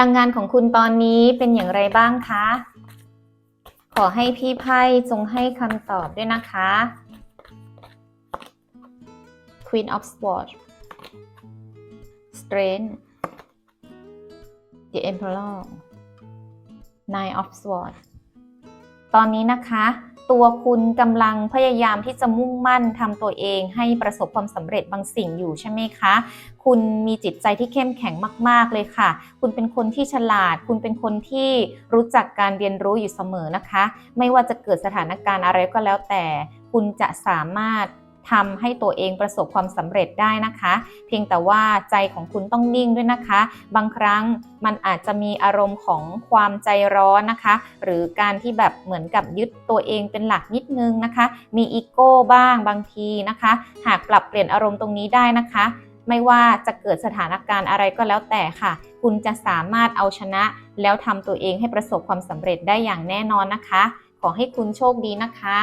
ลังงานของคุณตอนนี้เป็นอย่างไรบ้างคะ ขอให้พี่ไพ่จงให้คำตอบด้วยนะคะ Queen of Swords Strength The Emperor Nine of Swords ตอนนี้นะคะ ตัวคุณกำลังพยายามที่จะมุ่งมั่นทำตัวเองให้ประสบความสำเร็จบางสิ่งอยู่ใช่ไหมคะ คุณมีจิตใจที่เข้มแข็งมาก ๆ เลยค่ะ คุณเป็นคนที่ฉลาด คุณเป็นคนที่รู้จักการเรียนรู้อยู่เสมอนะคะ ไม่ว่าจะเกิดสถานการณ์อะไรก็แล้วแต่ คุณจะสามารถ ทำให้ตัวเองประสบความสำเร็จได้นะคะ เพียงแต่ว่าใจของคุณต้องนิ่งด้วยนะคะ บางครั้งมันอาจจะมีอารมณ์ของความใจร้อนนะคะ หรือการที่แบบเหมือนกับยึดตัวเองเป็นหลักนิดนึงนะคะ มีอีโก้บ้างบางทีนะคะ หากปรับเปลี่ยนอารมณ์ตรงนี้ได้นะคะ ไม่ว่าจะเกิดสถานการณ์อะไรก็แล้วแต่ค่ะ คุณจะสามารถเอาชนะ แล้วทำตัวเองให้ประสบความสำเร็จได้อย่างแน่นอนนะคะ ขอให้คุณโชคดีนะคะ